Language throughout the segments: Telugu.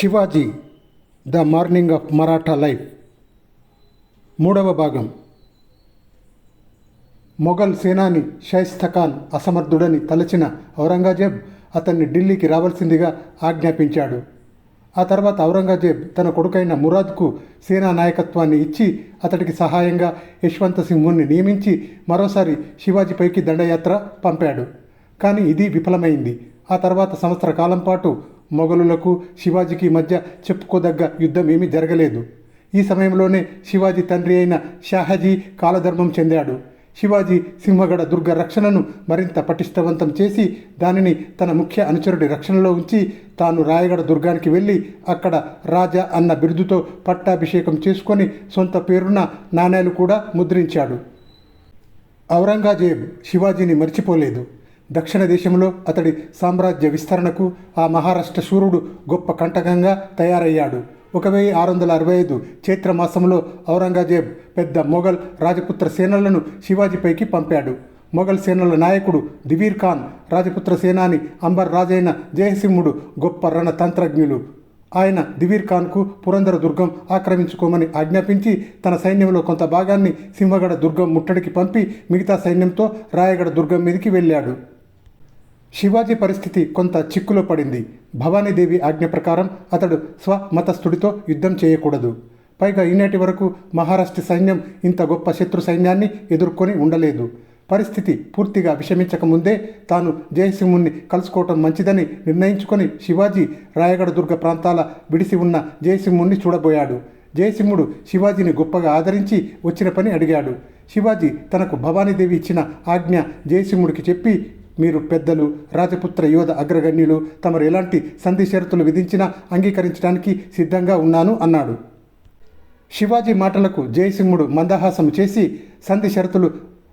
Shivaji the morning of Maratha life. మూడవ భాగం. మొఘల్ సేనాని షైస్తఖాన్ అసమర్థుడని తలచిన ఔరంగజేబ్ అతన్ని ఢిల్లీకి రావాల్సిందిగా ఆజ్ఞాపించాడు. ఆ తర్వాత ఔరంగజేబ్ తన కొడుకైన మురాద్కు సేనా నాయకత్వాన్ని ఇచ్చి అతడికి సహాయంగా యశ్వంత సింహుని నియమించి మరోసారి శివాజీపైకి దండయాత్ర పంపాడు. కానీ ఇది విఫలమైంది. ఆ తర్వాత సంవత్సర కాలం పాటు మొఘలులకు శివాజీకి మధ్య చెప్పుకోదగ్గ యుద్ధం ఏమీ జరగలేదు. ఈ సమయంలోనే శివాజీ తండ్రి అయిన షాహజీ కాలధర్మం చెందాడు. శివాజీ సింహగడ దుర్గ రక్షణను మరింత పటిష్టవంతం చేసి దానిని తన ముఖ్య అనుచరుడి రక్షణలో ఉంచి తాను రాయగడ దుర్గానికి వెళ్ళి అక్కడ రాజా అన్న బిరుదుతో పట్టాభిషేకం చేసుకొని సొంత పేరున నాణేలు కూడా ముద్రించాడు. ఔరంగజేబ్ శివాజీని మర్చిపోలేదు. దక్షిణ దేశంలో అతడి సామ్రాజ్య విస్తరణకు ఆ మహారాష్ట్ర శూరుడు గొప్ప కంటకంగా తయారయ్యాడు. ఒక వెయ్యి ఆరు వందల అరవై ఐదు చైత్రమాసంలో ఔరంగజేబ్ పెద్ద మొఘల్ రాజపుత్ర సేనలను శివాజీపైకి పంపాడు. మొఘల్ సేనల నాయకుడు దివీర్ ఖాన్ రాజపుత్ర సేనాని అంబర్ రాజైన జయసింహుడు గొప్ప రణతంత్రజ్ఞులు. ఆయన దివీర్ ఖాన్కు పురందర దుర్గం ఆక్రమించుకోమని ఆజ్ఞాపించి తన సైన్యంలో కొంత భాగాన్ని సింహగడ దుర్గం ముట్టడికి పంపి మిగతా సైన్యంతో రాయగడ దుర్గం మీదికి వెళ్ళాడు. శివాజీ పరిస్థితి కొంత చిక్కులో పడింది. భవానీదేవి ఆజ్ఞ ప్రకారం అతడు స్వమతస్థుడితో యుద్ధం చేయకూడదు. పైగా ఈనాటి వరకు మహారాష్ట్ర సైన్యం ఇంత గొప్ప శత్రు సైన్యాన్ని ఎదుర్కొని ఉండలేదు. పరిస్థితి పూర్తిగా విషమించకముందే తాను జయసింహుణ్ణి కలుసుకోవటం మంచిదని నిర్ణయించుకొని శివాజీ రాయగడ దుర్గ ప్రాంతాల విడిసి ఉన్న జయసింహుణ్ణి చూడబోయాడు. జయసింహుడు శివాజీని గొప్పగా ఆదరించి వచ్చిన పని అడిగాడు. శివాజీ తనకు భవానీదేవి ఇచ్చిన ఆజ్ఞ జయసింహుడికి చెప్పి మీరు పెద్దలు రాజపుత్ర యోధ అగ్రగణ్యులు తమరు ఎలాంటి సంధి షరతులు విధించినా అంగీకరించడానికి సిద్ధంగా ఉన్నాను అన్నాడు. శివాజీ మాటలకు జయసింహుడు మందహాసం చేసి సంధి షరతులు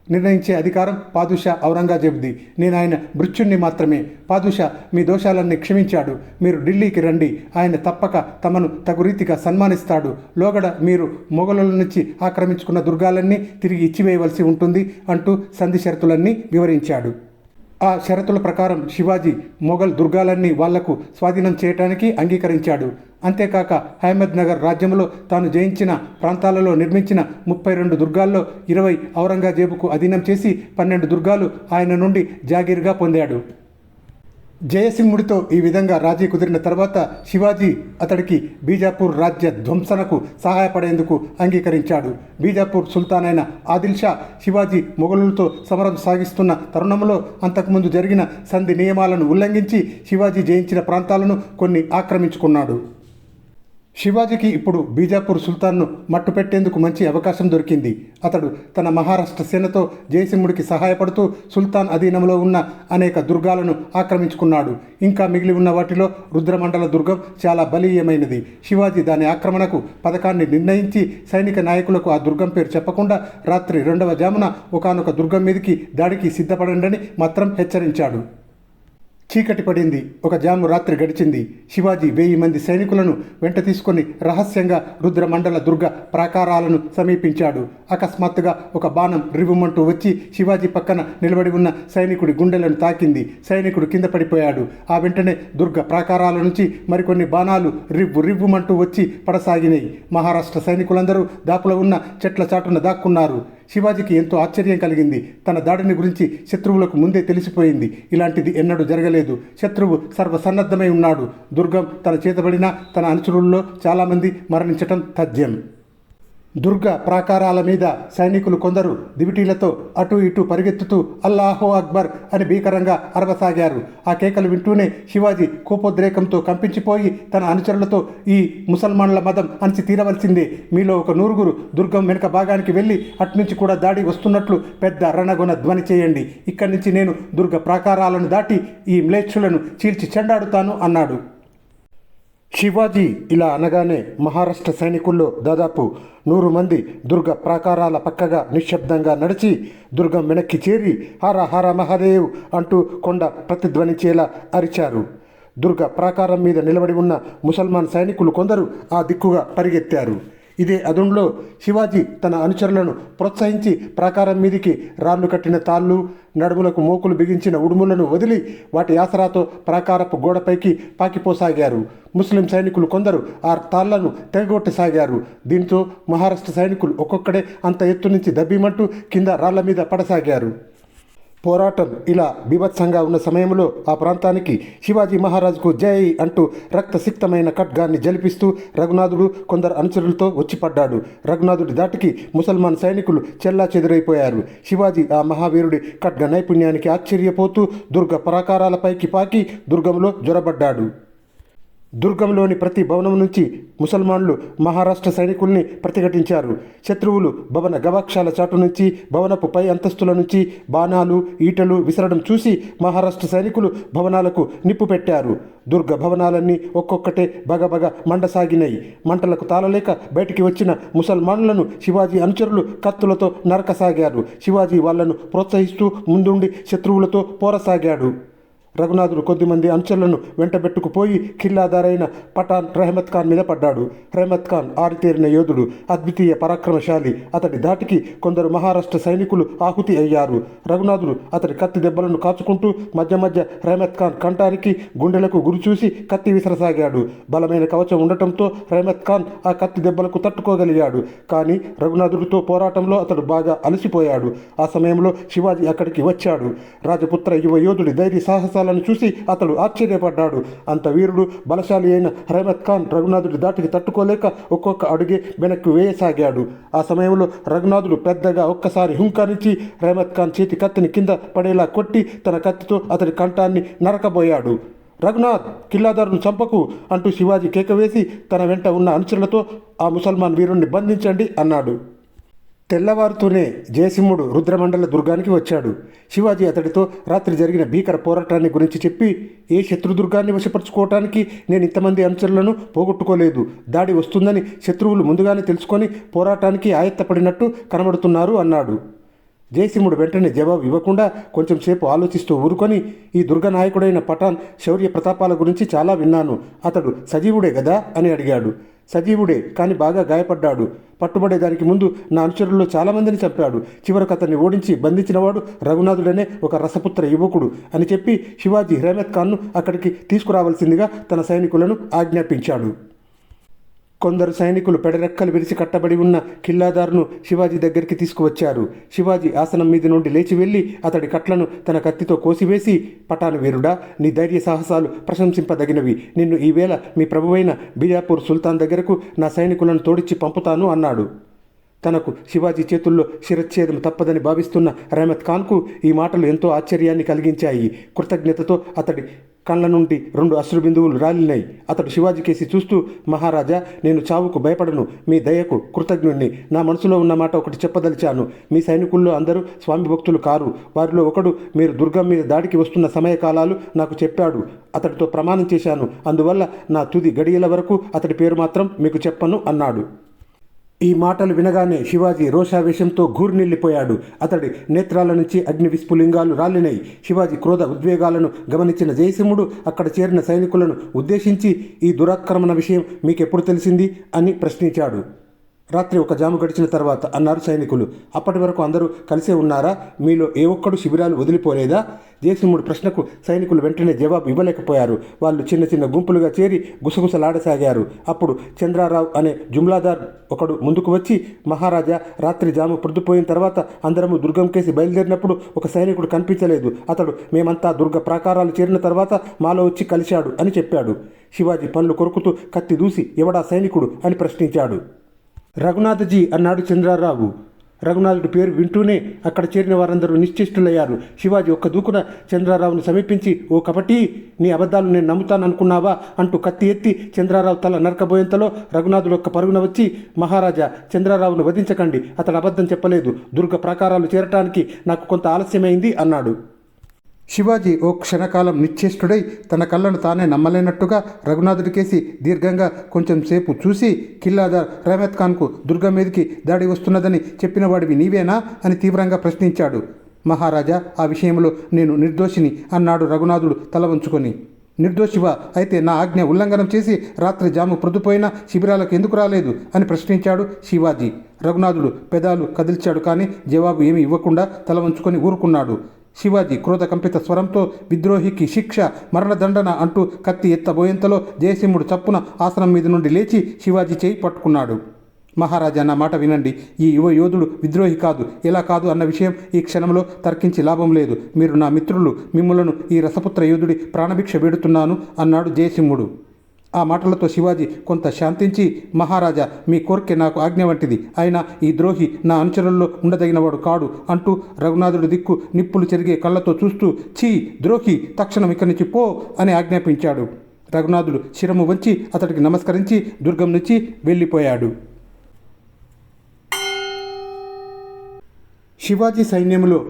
నిర్ణయించే అధికారం పాదుషా ఔరంగజేబ్ది. నేను ఆయన మృత్యుణ్ణి మాత్రమే. పాదుషా మీ దోషాలన్నీ క్షమించాడు. మీరు ఢిల్లీకి రండి. ఆయన తప్పక తమను తగు రీతిగా సన్మానిస్తాడు. లోగడ మీరు మొఘలుల నుంచి ఆక్రమించుకున్న దుర్గాలన్నీ తిరిగి ఇచ్చివేయవలసి ఉంటుంది అంటూ సంధి షరతులన్నీ వివరించాడు. ఆ షరతుల ప్రకారం శివాజీ మొఘల్ దుర్గాలన్నీ వాళ్ళకు స్వాధీనం చేయటానికి అంగీకరించాడు. అంతేకాక అహ్మద్ నగర్ రాజ్యంలో తాను జయించిన ప్రాంతాలలో నిర్మించిన ముప్పై రెండు దుర్గాల్లో ఇరవై ఔరంగజేబుకు అధీనం చేసి పన్నెండు దుర్గాలు ఆయన నుండి జాగీర్గా పొందాడు. జయసింహుడితో ఈ విధంగా రాజీ కుదిరిన తర్వాత శివాజీ అతడికి బీజాపూర్ రాజ్య ధ్వంసనకు సహాయపడేందుకు అంగీకరించాడు. బీజాపూర్ సుల్తాన్ అయిన ఆదిల్షా శివాజీ మొఘలులతో సమరం సాగిస్తున్న తరుణంలో అంతకుముందు జరిగిన సంధి నియమాలను ఉల్లంఘించి శివాజీ జయించిన ప్రాంతాలను కొన్ని ఆక్రమించుకున్నాడు. శివాజీకి ఇప్పుడు బీజాపూర్ సుల్తాన్ను మట్టుపెట్టేందుకు మంచి అవకాశం దొరికింది. అతడు తన మహారాష్ట్ర సేనతో జయసింహుడికి సహాయపడుతూ సుల్తాన్ అధీనంలో ఉన్న అనేక దుర్గాలను ఆక్రమించుకున్నాడు. ఇంకా మిగిలి ఉన్న వాటిలో రుద్రమండల దుర్గం చాలా బలీయమైనది. శివాజీ దాని ఆక్రమణకు పథకాన్ని నిర్ణయించి సైనిక నాయకులకు ఆ దుర్గం పేరు చెప్పకుండా రాత్రి రెండవ జామున ఒకనొక దుర్గం మీదకి దాడికి సిద్ధపడండి మాత్రం హెచ్చరించాడు. చీకటి పడింది. ఒక జాము రాత్రి గడిచింది. శివాజీ వెయ్యి మంది సైనికులను వెంట తీసుకొని రహస్యంగా రుద్రమండల దుర్గ ప్రాకారాలను సమీపించాడు. అకస్మాత్తుగా ఒక బాణం రివ్వుమంటూ వచ్చి శివాజీ పక్కన నిలబడి ఉన్న సైనికుడి గుండెలను తాకింది. సైనికుడు కింద పడిపోయాడు. ఆ వెంటనే దుర్గ ప్రాకారాల నుంచి మరికొన్ని బాణాలు రివ్వు రివ్వుమంటూ వచ్చి పడసాగినాయి. మహారాష్ట్ర సైనికులందరూ దాపులో ఉన్న చెట్ల చాటున దాక్కున్నారు. శివాజీకి ఎంతో ఆశ్చర్యం కలిగింది. తన దాడిని గురించి శత్రువులకు ముందే తెలిసిపోయింది. ఇలాంటిది ఎన్నడూ జరగలేదు. శత్రువు సర్వసన్నద్ధమై ఉన్నాడు. దుర్గం తన చేతబడిన తన అనుచరుల్లో చాలామంది మరణించటం తథ్యం. దుర్గ ప్రాకారాల మీద సైనికులు కొందరు దివిటీలతో అటు ఇటు పరిగెత్తుతూ అల్లాహో అక్బర్ అని భీకరంగా అరవసాగారు. ఆ కేకలు వింటూనే శివాజీ కోపోద్రేకంతో కంపించిపోయి తన అనుచరులతో ఈ ముసల్మాన్ల మదం అణచి తీరవలసిందే. మీలో ఒక నూరుగురు దుర్గం వెనుక భాగానికి వెళ్ళి అట్నుంచి కూడా దాడి వస్తున్నట్లు పెద్ద రణగుణ ధ్వని చేయండి. ఇక్కడి నుంచి నేను దుర్గ ప్రాకారాలను దాటి ఈ మ్లేచ్చులను చీల్చి చెండాడుతాను అన్నాడు. శివాజీ ఇలా అనగానే మహారాష్ట్ర సైనికుల్లో దాదాపు నూరు మంది దుర్గ ప్రాకారాల పక్కగా నిశ్శబ్దంగా నడిచి దుర్గం వెనక్కి చేరి హర హర మహాదేవ్ అంటూ కొండ ప్రతిధ్వనించేలా అరిచారు. దుర్గ ప్రాకారం మీద నిలబడి ఉన్న ముసల్మాన్ సైనికులు కొందరు ఆ దిక్కుగా పరిగెత్తారు. ఇదే అదుంలో శివాజీ తన అనుచరులను ప్రోత్సహించి ప్రాకారం మీదికి రాళ్ళు కట్టిన తాళ్ళు నడుములకు మోకులు బిగించిన ఉడుములను వదిలి వాటి ఆసరాతో ప్రాకారపు గోడపైకి పాకిపోసాగారు. ముస్లిం సైనికులు కొందరు ఆ తాళ్ళను తెగగొట్టసాగారు. దీంతో మహారాష్ట్ర సైనికులు ఒక్కొక్కడే అంత ఎత్తు నుంచి దబ్బిమంటూ కింద రాళ్ళ మీద పడసాగారు. పోరాటం ఇలా బీభత్సంగా ఉన్న సమయంలో ఆ ప్రాంతానికి శివాజీ మహారాజుకు జై అంటూ రక్తసిక్తమైన ఖడ్గాన్ని జలిపిస్తూ రఘునాథుడు కొందరు అనుచరులతో వచ్చిపడ్డాడు. రఘునాథుడి దాటికి ముసల్మాన్ సైనికులు చెల్లా చెదురైపోయారు. శివాజీ ఆ మహావీరుడి ఖడ్గ నైపుణ్యానికి ఆశ్చర్యపోతూ దుర్గ పరాకారాలపైకి పాకి దుర్గంలో జ్వరబడ్డాడు దుర్గంలోని ప్రతి భవనం నుంచి ముసల్మాన్లు మహారాష్ట్ర సైనికుల్ని ప్రతిఘటించారు. శత్రువులు భవన గవాక్షాల చాటు నుంచి భవనపు పై అంతస్తుల నుంచి బాణాలు ఈటలు విసరడం చూసి మహారాష్ట్ర సైనికులు భవనాలకు నిప్పు పెట్టారు. దుర్గ భవనాలన్నీ ఒక్కొక్కటే బగబగ మండసాగినాయి. మంటలకు తాళలేక బయటికి వచ్చిన ముసల్మానులను శివాజీ అనుచరులు కత్తులతో నరకసాగారు. శివాజీ వాళ్ళను ప్రోత్సహిస్తూ ముందుండి శత్రువులతో పోరసాగాడు. రఘునాథుడు కొద్దిమంది అనుచరులను వెంటబెట్టుకుపోయి ఖిల్లాదారైన పఠాన్ రెహమత్ ఖాన్ మీద పడ్డాడు. రెహమత్ ఖాన్ ఆరితేరిన యోధుడు అద్వితీయ పరాక్రమశాలి. అతడి దాటికి కొందరు మహారాష్ట్ర సైనికులు ఆహుతి అయ్యారు. రఘునాథుడు అతడి కత్తి దెబ్బలను కాచుకుంటూ మధ్య మధ్య రెహమత్ ఖాన్ కంఠానికి గుండెలకు గురిచూసి కత్తి విసరసాగాడు. బలమైన కవచం ఉండటంతో రెహమత్ ఖాన్ ఆ కత్తి దెబ్బలకు తట్టుకోగలిగాడు. కానీ రఘునాథుడితో పోరాటంలో అతడు బాగా అలసిపోయాడు. ఆ సమయంలో శివాజీ అక్కడికి వచ్చాడు. రాజపుత్ర యువ యోధుడి ధైర్య సాహసాలను చూసి అతడు ఆశ్చర్యపడ్డాడు. అంత వీరుడు బలశాలి అయిన రహమత్ ఖాన్ రఘునాథుడి దాటికి తట్టుకోలేక ఒక్కొక్క అడుగే వెనక్కి వేయసాగాడు. ఆ సమయంలో రఘునాథుడు పెద్దగా ఒక్కసారి హుంకరించి రహమత్ ఖాన్ చేతి కత్తిని కింద పడేలా కొట్టి తన కత్తితో అతడి కంఠాన్ని నరకబోయాడు. రఘునాథ్ కిల్లాదారును చంపకు అంటూ శివాజీ కేకవేసి తన వెంట ఉన్న అనుచరులతో ఆ ముసల్మాన్ వీరుణ్ణి బంధించండి అన్నాడు. తెల్లవారుతూనే జయసింహుడు రుద్రమండల దుర్గానికి వచ్చాడు. శివాజీ అతడితో రాత్రి జరిగిన భీకర పోరాటాన్ని గురించి చెప్పి ఏ శత్రుదుర్గాన్ని వశపరుచుకోవటానికి నేను ఇంతమంది అనుచరులను పోగొట్టుకోలేదు. దాడి వస్తుందని శత్రువులు ముందుగానే తెలుసుకొని పోరాటానికి ఆయత్తపడినట్టు కనబడుతున్నారు అన్నాడు. జయసింహుడు వెంటనే జవాబు ఇవ్వకుండా కొంచెం సేపు ఆలోచిస్తూ ఊరుకొని ఈ దుర్గనాయకుడైన పఠాన్ శౌర్య ప్రతాపాల గురించి చాలా విన్నాను. అతడు సజీవుడే కదా అని అడిగాడు. సజీవుడే కానీ బాగా గాయపడ్డాడు. పట్టుబడేదానికి ముందు నా అనుచరుల్లో చాలామందిని చంపాడు. చివరకు అతన్ని ఓడించి బంధించినవాడు రఘునాథుడనే ఒక రసపుత్ర యువకుడు అని చెప్పి శివాజీ హిరామత్ ఖాన్ను అక్కడికి తీసుకురావాల్సిందిగా తన సైనికులను ఆజ్ఞాపించాడు. కొందరు సైనికులు పెడరెక్కలు విరిచి కట్టబడి ఉన్న కిల్లాదారును శివాజీ దగ్గరికి తీసుకువచ్చారు. శివాజీ ఆసనం మీద నుండి లేచి వెళ్ళి అతడి కట్లను తన కత్తితో కోసివేసి పటాను వీరుడా నీ ధైర్య సాహసాలు ప్రశంసింపదగినవి. నిన్ను ఈవేళ మీ ప్రభువైన బీజాపూర్ సుల్తాన్ దగ్గరకు నా సైనికులను తోడిచ్చి పంపుతాను అన్నాడు. తనకు శివాజీ చేతుల్లో శిరచ్ఛేదం తప్పదని భావిస్తున్న రహమత్ ఖాన్కు ఈ మాటలు ఎంతో ఆశ్చర్యాన్ని కలిగించాయి. కృతజ్ఞతతో అతడి కళ్ళ నుండి రెండు అశ్రు బిందువులు రాలినాయి. అతడు శివాజీ కేసి చూస్తూ మహారాజా నేను చావుకు భయపడను. మీ దయకు కృతజ్ఞుణ్ణి. నా మనసులో ఉన్న మాట ఒకటి చెప్పదలిచాను. మీ సైనికుల్లో అందరూ స్వామి భక్తులు కారు. వారిలో ఒకడు మీరు దుర్గం మీద దాడికి వస్తున్న సమయకాలాలు నాకు చెప్పాడు. అతడితో ప్రమాణం చేశాను. అందువల్ల నా తుది గడియల వరకు అతడి పేరు మాత్రం మీకు చెప్పను అన్నాడు. ఈ మాటలు వినగానే శివాజీ రోషావేశంతో ఘూర్నిల్లిపోయాడు. అతడి నేత్రాల నుంచి అగ్ని విస్ఫులింగాలు రాలినాయి శివాజీ క్రోధ ఉద్వేగాలను గమనించిన జయసింహుడు అక్కడ చేరిన సైనికులను ఉద్దేశించి ఈ దురాక్రమణ విషయం మీకెప్పుడు తెలిసింది? అని ప్రశ్నించాడు. రాత్రి ఒక జాము గడిచిన తర్వాత అన్నారు సైనికులు. అప్పటి వరకు అందరూ కలిసే ఉన్నారా? మీలో ఏ ఒక్కడు శిబిరాలు వదిలిపోలేదా? జయసింహుడు ప్రశ్నకు సైనికులు వెంటనే జవాబు ఇవ్వలేకపోయారు. వాళ్ళు చిన్న చిన్న గుంపులుగా చేరి గుసగుసలాడసాగారు. అప్పుడు చంద్రారావు అనే జుమ్లాదార్ ఒకడు ముందుకు వచ్చి మహారాజా రాత్రి జాము పొద్దుపోయిన తర్వాత అందరము దుర్గం కేసి బయలుదేరినప్పుడు ఒక సైనికుడు కనిపించలేదు. అతడు మేమంతా దుర్గ ప్రాకారాలు చేరిన తర్వాత మాలో వచ్చి కలిశాడు అని చెప్పాడు. శివాజీ పనులు కొరుకుతూ కత్తి దూసి ఎవడా సైనికుడు? అని ప్రశ్నించాడు. రఘునాథజీ అన్నాడు చంద్రారావు. రఘునాథుడి పేరు వింటూనే అక్కడ చేరిన వారందరూ నిశ్చేష్టులయ్యారు. శివాజీ ఒక్క దూకున చంద్రారావును సమీపించి ఓ కపటి నీ అబద్ధాలు నేను నమ్ముతాననుకున్నావా? అంటూ కత్తి ఎత్తి చంద్రారావు తల నరకబోయేంతలో రఘునాథుడు ఒక్క పరుగున వచ్చి మహారాజా చంద్రారావును వధించకండి. అతడు అబద్ధం చెప్పలేదు. దుర్గ ప్రాకారాలు చేరటానికి నాకు కొంత ఆలస్యమైంది అన్నాడు. శివాజీ ఓ క్షణకాలం నిశ్చేష్టుడై తన కళ్ళను తానే నమ్మలేనట్టుగా రఘునాథుడికేసి దీర్ఘంగా కొంచెం సేపు చూసి కిల్లాదార్ రహమత్ ఖాన్కు దుర్గం మీదకి దాడి వస్తున్నదని చెప్పిన వాడివి నీవేనా అని తీవ్రంగా ప్రశ్నించాడు. మహారాజా ఆ విషయంలో నేను నిర్దోషిని అన్నాడు రఘునాథుడు తల వంచుకొని. నిర్దోషివా? అయితే నా ఆజ్ఞ ఉల్లంఘనం చేసి రాత్రి జాము ప్రొద్దుపోయినా శిబిరాలకు ఎందుకు రాలేదు అని ప్రశ్నించాడు శివాజీ. రఘునాథుడు పెదాలు కదిల్చాడు కానీ జవాబు ఏమీ ఇవ్వకుండా తల వంచుకొని ఊరుకున్నాడు. శివాజీ క్రోధకంపిత స్వరంతో విద్రోహికి శిక్ష మరణదండన అంటూ కత్తి ఎత్తబోయేంతలో జయసింహుడు చప్పున ఆసనం మీద నుండి లేచి శివాజీ చేయి పట్టుకున్నాడు. మహారాజా నా మాట వినండి. ఈ యువ యోధుడు విద్రోహి కాదు. ఎలా కాదు అన్న విషయం ఈ క్షణంలో తర్కించి లాభం లేదు. మీరు నా మిత్రులు. మిమ్మలను ఈ రసపుత్ర యోధుడి ప్రాణభిక్ష వేడుతున్నాను అన్నాడు జయసింహుడు. ఆ మాటలతో శివాజీ కొంత శాంతించి మహారాజా మీ కోరిక నాకు ఆజ్ఞ వంటిది. అయినా ఈ ద్రోహి నా అనుచరుల్లో ఉండదగినవాడు కాడు అంటూ రఘునాథుడి దిక్కు నిప్పులు చెరిగే కళ్ళతో చూస్తూ ఛీ ద్రోహి తక్షణం ఇక్కడి నుంచి పో అని ఆజ్ఞాపించాడు. రఘునాథుడు శిరము వంచి అతడికి నమస్కరించి దుర్గం నుంచి వెళ్ళిపోయాడు. శివాజీ సైన్యంలో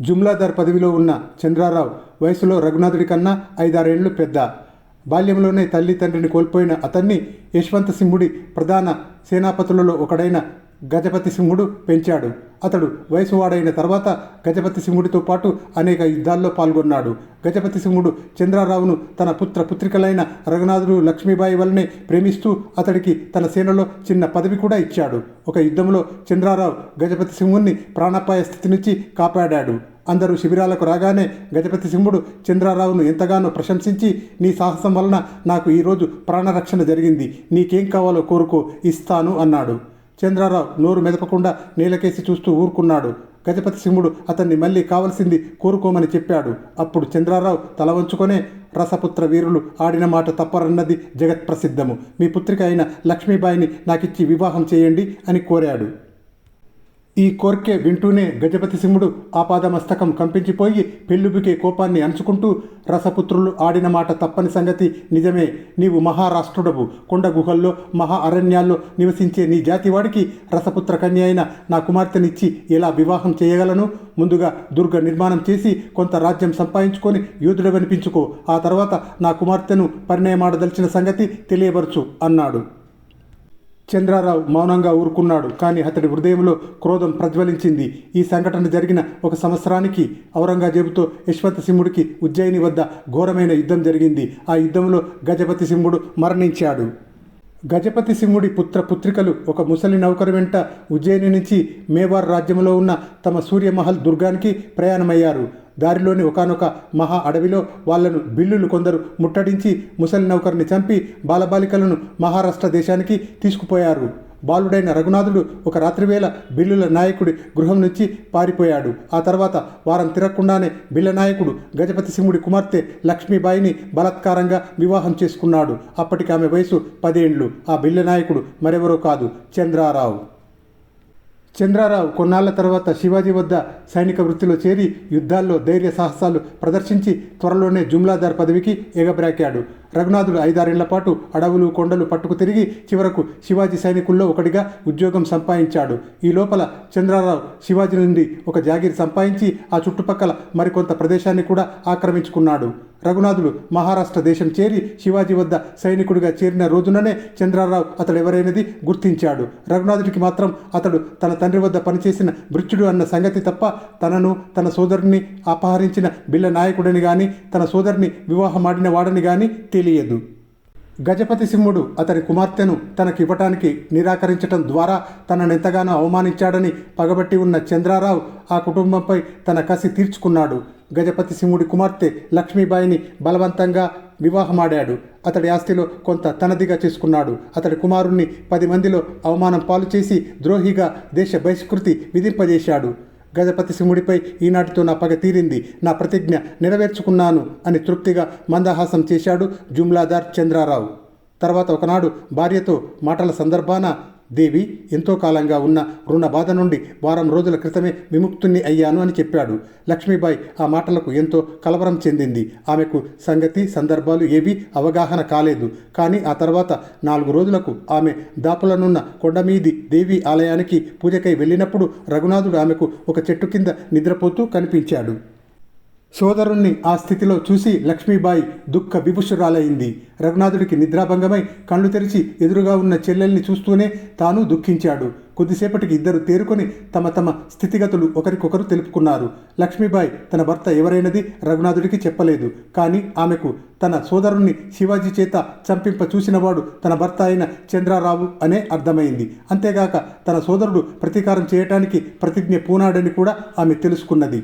జుమ్లాదార్ పదవిలో ఉన్న చంద్రారావు వయసులో రఘునాథుడి కన్నా ఐదారేళ్ళు పెద్ద. బాల్యంలోనే తల్లి తండ్రిని కోల్పోయిన అతన్ని యశ్వంత సింహుడి ప్రధాన సేనాపతులలో ఒకడైన గజపతి సింహుడు పెంచాడు. అతడు వయసువాడైన తర్వాత గజపతి సింహుడితో పాటు అనేక యుద్ధాల్లో పాల్గొన్నాడు. గజపతి సింహుడు చంద్రారావును తన పుత్ర పుత్రికలైన రఘునాథుడు లక్ష్మీబాయి వల్లనే ప్రేమిస్తూ అతడికి తన సేనలో చిన్న పదవి కూడా ఇచ్చాడు. ఒక యుద్ధంలో చంద్రారావు గజపతి సింహుణ్ణి ప్రాణాపాయ స్థితి నుంచి కాపాడాడు. అందరూ శిబిరాలకు రాగానే గజపతి సింహుడు చంద్రారావును ఎంతగానో ప్రశంసించి నీ సాహసం వలన నాకు ఈరోజు ప్రాణరక్షణ జరిగింది. నీకేం కావాలో కోరుకో ఇస్తాను అన్నాడు. చంద్రారావు నోరు మెదపకుండా నేలకేసి చూస్తూ ఊరుకున్నాడు. గజపతి సింహుడు అతన్ని మళ్ళీ కావలసింది కోరుకోమని చెప్పాడు. అప్పుడు చంద్రారావు తల వంచుకొనే రసపుత్ర వీరులు ఆడిన మాట తప్పరన్నది జగత్ ప్రసిద్ధము మీ పుత్రిక అయిన లక్ష్మీబాయిని నాకిచ్చి వివాహం చేయండి అని కోరాడు. ఈ కోర్కే వింటూనే గజపతి సింహుడు ఆపాదమస్తకం కంపించిపోయి పెళ్ళుబికే కోపాన్ని అంచుకుంటూ రసపుత్రులు ఆడిన మాట తప్పని సంగతి నిజమే. నీవు మహారాష్ట్రుడవు. కొండ గుహల్లో మహా అరణ్యాల్లో నివసించే నీ జాతివాడికి రసపుత్ర కన్య అయిన నా కుమార్తెనిచ్చి ఎలా వివాహం చేయగలను? ముందుగా దుర్గ నిర్మాణం చేసి కొంత రాజ్యం సంపాదించుకొని యోధుడవనిపించుకో. ఆ తర్వాత నా కుమార్తెను పరిణయమాడదలిచిన సంగతి తెలియబరచు అన్నాడు. చంద్రారావు మౌనంగా ఊరుకున్నాడు. కానీ అతడి హృదయంలో క్రోధం ప్రజ్వలించింది. ఈ సంఘటన జరిగిన ఒక సంవత్సరానికి ఔరంగజేబుతో యశ్వంత్ సింహుడికి ఉజ్జయిని వద్ద ఘోరమైన యుద్ధం జరిగింది. ఆ యుద్ధంలో గజపతి సింహుడు మరణించాడు. గజపతి సింహుడి పుత్ర పుత్రికలు ఒక ముసలి నౌకరు వెంట ఉజ్జయిని నుంచి మేవార్ రాజ్యంలో ఉన్న తమ సూర్యమహల్ దుర్గానికి ప్రయాణమయ్యారు. దారిలోని ఒకనొక మహా అడవిలో వాళ్ళను బిల్లులు కొందరు ముట్టడించి ముసలి నౌకర్ని చంపి బాలబాలికలను మహారాష్ట్ర దేశానికి తీసుకుపోయారు. బాలుడైన రఘునాథుడు ఒక రాత్రివేళ బిల్లుల నాయకుడి గృహం నుంచి పారిపోయాడు. ఆ తర్వాత వారం తిరగకుండానే బిల్ల నాయకుడు గజపతి సింహుడి కుమార్తె లక్ష్మీబాయిని బలాత్కారంగా వివాహం చేసుకున్నాడు. అప్పటికి ఆమె వయసు పదేండ్లు. ఆ బిల్ల నాయకుడు మరెవరో కాదు చంద్రారావు. చంద్రారావు కొన్నాళ్ళ తర్వాత శివాజీ వద్ద సైనిక వృత్తిలో చేరి యుద్ధాల్లో ధైర్య సాహసాలు ప్రదర్శించి త్వరలోనే జుమ్లాదార్ పదవికి ఎగబ్రాకాడు రఘునాథుడు ఐదారేళ్ళ పాటు అడవులు కొండలు పట్టుకు తిరిగి చివరకు శివాజీ సైనికుల్లో ఒకటిగా ఉద్యోగం సంపాదించాడు. ఈ లోపల చంద్రారావు శివాజీ నుండి ఒక జాగీర్ సంపాదించి ఆ చుట్టుపక్కల మరికొంత ప్రదేశాన్ని కూడా ఆక్రమించుకున్నాడు. రఘునాథుడు మహారాష్ట్ర దేశం చేరి శివాజీ వద్ద సైనికుడిగా చేరిన రోజుననే చంద్రారావు అతడు ఎవరైనది గుర్తించాడు. రఘునాథుడికి మాత్రం అతడు తన తండ్రి వద్ద పనిచేసిన భృత్యుడు అన్న సంగతి తప్ప తనను తన సోదరుని అపహరించిన బిల్ల నాయకుడిని కానీ తన సోదరిని వివాహమాడిన వాడని కానీ తెలియదు. గజపతి సింహుడు అతని కుమార్తెను తనకివ్వటానికి నిరాకరించటం ద్వారా తననెంతగానో అవమానించాడని పగబట్టి ఉన్న చంద్రారావు ఆ కుటుంబంపై తన కసి తీర్చుకున్నాడు. గజపతి సింహుడి కుమార్తె లక్ష్మీబాయిని బలవంతంగా వివాహమాడాడు. అతడి ఆస్తిలో కొంత తనదిగా చేసుకున్నాడు. అతడి కుమారుణ్ణి పది మందిలో అవమానం పాలు చేసి ద్రోహిగా దేశ బహిష్కృతి విధింపజేశాడు. గజపతి సింహుడిపై ఈనాటితో నా పగ తీరింది. నా ప్రతిజ్ఞ నెరవేర్చుకున్నాను అని తృప్తిగా మందహాసం చేశాడు జుమ్లాదార్ చంద్రారావు. తర్వాత ఒకనాడు భార్యతో మాటల సందర్భాన దేవి ఎంతో కాలంగా ఉన్న రుణ బాధ నుండి వారం రోజుల క్రితమే విముక్తుణ్ణి అయ్యాను అని చెప్పాడు. లక్ష్మీబాయి ఆ మాటలకు ఎంతో కలవరం చెందింది. ఆమెకు సంగతి సందర్భాలు ఏవీ అవగాహన కాలేదు. కానీ ఆ తర్వాత నాలుగు రోజులకు ఆమె దాపులనున్న కొండమీది దేవి ఆలయానికి పూజకై వెళ్ళినప్పుడు రఘునాథుడు ఆమెకు ఒక చెట్టు కింద నిద్రపోతూ కనిపించాడు. సోదరుణ్ణి ఆ స్థితిలో చూసి లక్ష్మీబాయి దుఃఖ విభుషురాలైంది. రఘునాథుడికి నిద్రాభంగమై కళ్ళు తెరిచి ఎదురుగా ఉన్న చెల్లెల్ని చూస్తూనే తాను దుఃఖించాడు. కొద్దిసేపటికి ఇద్దరు తేరుకొని తమ తమ స్థితిగతులు ఒకరికొకరు తెలుపుకున్నారు. లక్ష్మీబాయి తన భర్త ఎవరైనది రఘునాథుడికి చెప్పలేదు. కానీ ఆమెకు తన సోదరుణ్ణి శివాజీ చేత చంపింప చూసినవాడు తన భర్త అయిన చంద్రారావు అనే అర్థమైంది. అంతేగాక తన సోదరుడు ప్రతీకారం చేయటానికి ప్రతిజ్ఞ పూనాడని కూడా ఆమె తెలుసుకున్నది.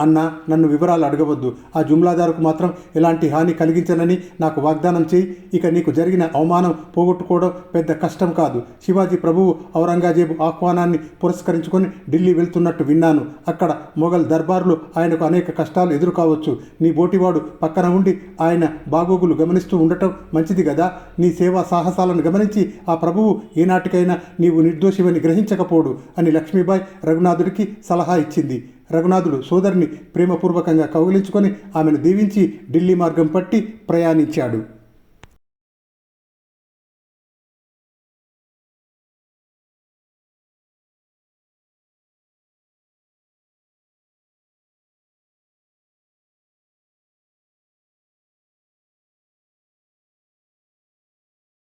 అన్న నన్ను వివరాలు అడగవద్దు. ఆ జుమ్లాదారుకు మాత్రం ఎలాంటి హాని కలిగించనని నాకు వాగ్దానం చేయి. ఇక నీకు జరిగిన అవమానం పోగొట్టుకోవడం పెద్ద కష్టం కాదు. శివాజీ ప్రభువు ఔరంగజేబు ఆహ్వానాన్ని పురస్కరించుకొని ఢిల్లీ వెళ్తున్నట్టు విన్నాను. అక్కడ మొఘల్ దర్బార్లు ఆయనకు అనేక కష్టాలు ఎదురు కావచ్చు నీ బోటివాడు పక్కన ఉండి ఆయన బాగోగులు గమనిస్తూ ఉండటం మంచిది కదా నీ సేవా సాహసాలను గమనించి ఆ ప్రభువు ఏనాటికైనా నీవు నిర్దోషివని గ్రహించకపోడు అని లక్ష్మీబాయి రఘునాథుడికి సలహా ఇచ్చింది. రఘునాథుడు సోదరిని ప్రేమపూర్వకంగా కౌగిలించుకొని ఆమెను దీవించి ఢిల్లీ మార్గం పట్టి ప్రయాణించాడు.